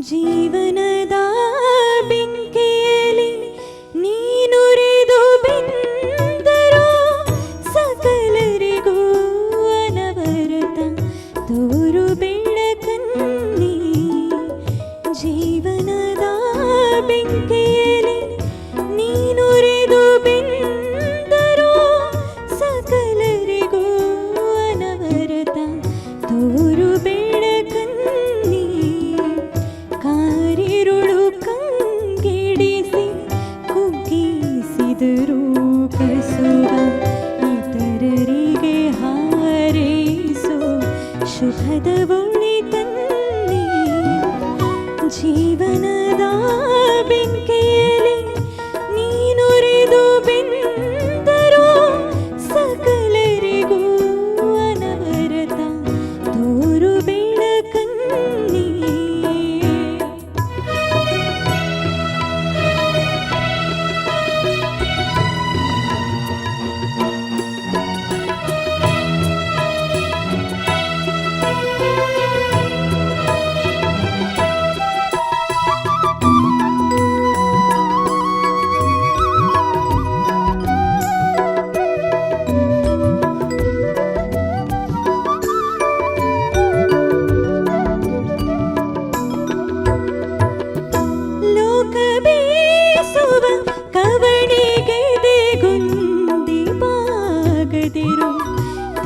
जीवन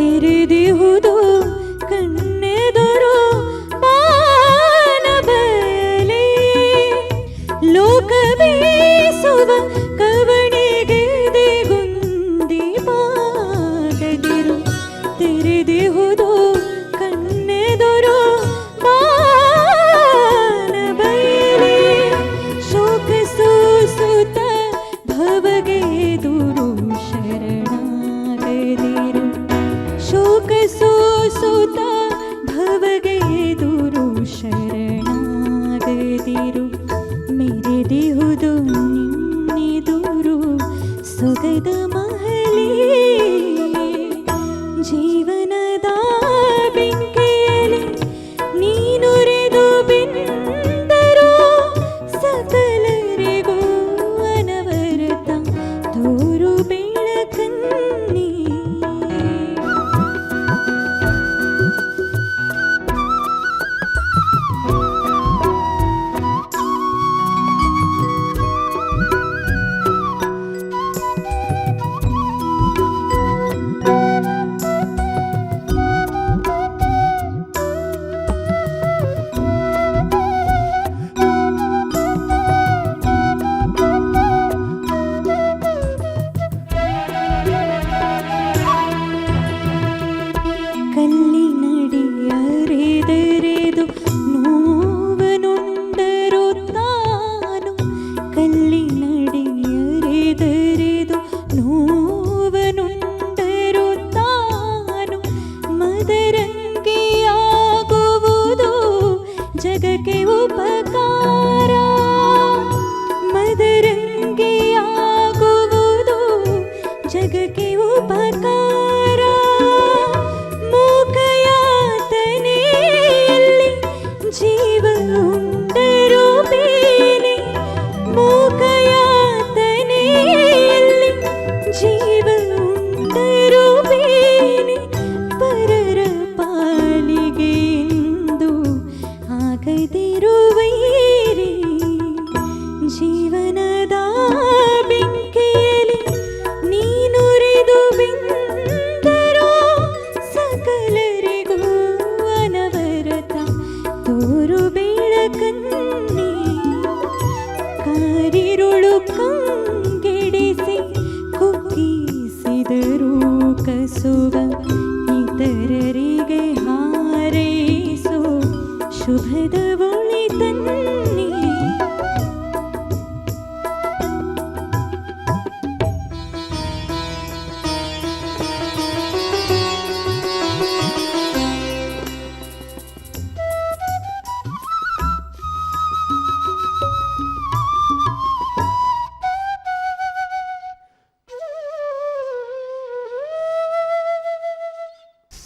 রাতের দেহ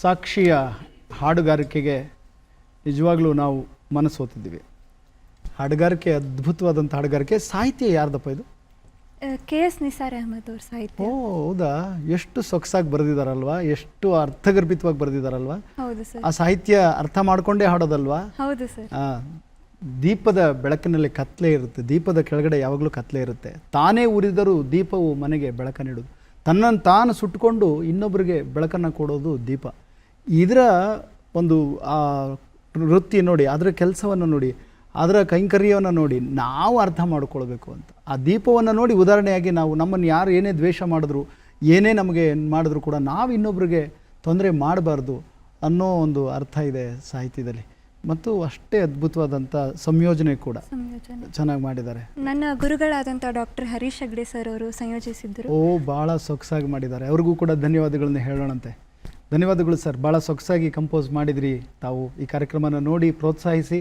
ಸಾಕ್ಷಿಯ ಹಾಡುಗಾರಿಕೆಗೆ ನಿಜವಾಗ್ಲೂ ನಾವು ಮನಸ್ಸು ಮನಸ್ಸೋತಿದ್ದೀವಿ ಹಾಡುಗಾರಿಕೆ ಅದ್ಭುತವಾದಂಥ ಹಾಡುಗಾರಿಕೆ. ಸಾಹಿತ್ಯ ಯಾರ್ದಪ್ಪ ಇದು? ಕೆ ಎಸ್ ನಿಸಾರ್ ಅಹಮದ್ ಅವ್ರ ಸಾಹಿತ್ಯ. ಓ ಹೌದಾ? ಎಷ್ಟು ಸೊಗಸಾಗಿ ಬರೆದಿದಾರಲ್ವಾ ಎಷ್ಟು ಅರ್ಥಗರ್ಭಿತವಾಗಿ ಬರೆದಿದಾರಲ್ವಾ ಹೌದು ಸರ್. ಆ ಸಾಹಿತ್ಯ ಅರ್ಥ ಮಾಡಿಕೊಂಡೇ ಹಾಡೋದಲ್ವಾ? ಹೌದು ಸರ್. ಆ, ದೀಪದ ಬೆಳಕಿನಲ್ಲಿ ಕತ್ಲೆ ಇರುತ್ತೆ. ದೀಪದ ಕೆಳಗಡೆ ಯಾವಾಗಲೂ ಕತ್ಲೆ ಇರುತ್ತೆ. ತಾನೇ ಉರಿದರೂ ದೀಪವು ಮನೆಗೆ ಬೆಳಕ ನೀಡೋದು ತನ್ನನ್ನು ತಾನು ಸುಟ್ಟುಕೊಂಡು ಇನ್ನೊಬ್ಬರಿಗೆ ಬೆಳಕನ್ನು ಕೊಡೋದು ದೀಪ. ಇದರ ಒಂದು ಆ ವೃತ್ತಿ ನೋಡಿ ಅದರ ಕೆಲಸವನ್ನು ನೋಡಿ ಅದರ ಕೈಂಕರ್ಯವನ್ನು ನೋಡಿ ನಾವು ಅರ್ಥ ಮಾಡ್ಕೊಳ್ಬೇಕು ಅಂತ. ಆ ದೀಪವನ್ನು ನೋಡಿ ಉದಾಹರಣೆಯಾಗಿ ನಾವು ನಮ್ಮನ್ನು ಯಾರು ಏನೇ ದ್ವೇಷ ಮಾಡಿದ್ರು ಏನೇ ನಮಗೆ ಮಾಡಿದ್ರು ಕೂಡ ನಾವು ಇನ್ನೊಬ್ರಿಗೆ ತೊಂದರೆ ಮಾಡಬಾರ್ದು ಅನ್ನೋ ಒಂದು ಅರ್ಥ ಇದೆ ಸಾಹಿತ್ಯದಲ್ಲಿ. ಮತ್ತು ಅಷ್ಟೇ ಅದ್ಭುತವಾದಂಥ ಸಂಯೋಜನೆ ಕೂಡ ಚೆನ್ನಾಗಿ ಮಾಡಿದ್ದಾರೆ. ನನ್ನ ಗುರುಗಳಾದಂಥ ಡಾಕ್ಟರ್ ಹರೀಶ್ ಹೆಗ್ಡೆ ಸರ್ ಅವರು ಸಂಯೋಜಿಸಿದ್ದರು. ಓ ಭಾಳ ಸೊಗಸಾಗಿ ಮಾಡಿದ್ದಾರೆ. ಅವ್ರಿಗೂ ಕೂಡ ಧನ್ಯವಾದಗಳನ್ನ ಹೇಳೋಣಂತೆ. ಧನ್ಯವಾದಗಳು ಸರ್. ಭಾಳ ಸೊಗಸಾಗಿ ಕಂಪೋಸ್ ಮಾಡಿದ್ರಿ ತಾವು ಈ ಕಾರ್ಯಕ್ರಮನ ನೋಡಿ ಪ್ರೋತ್ಸಾಹಿಸಿ.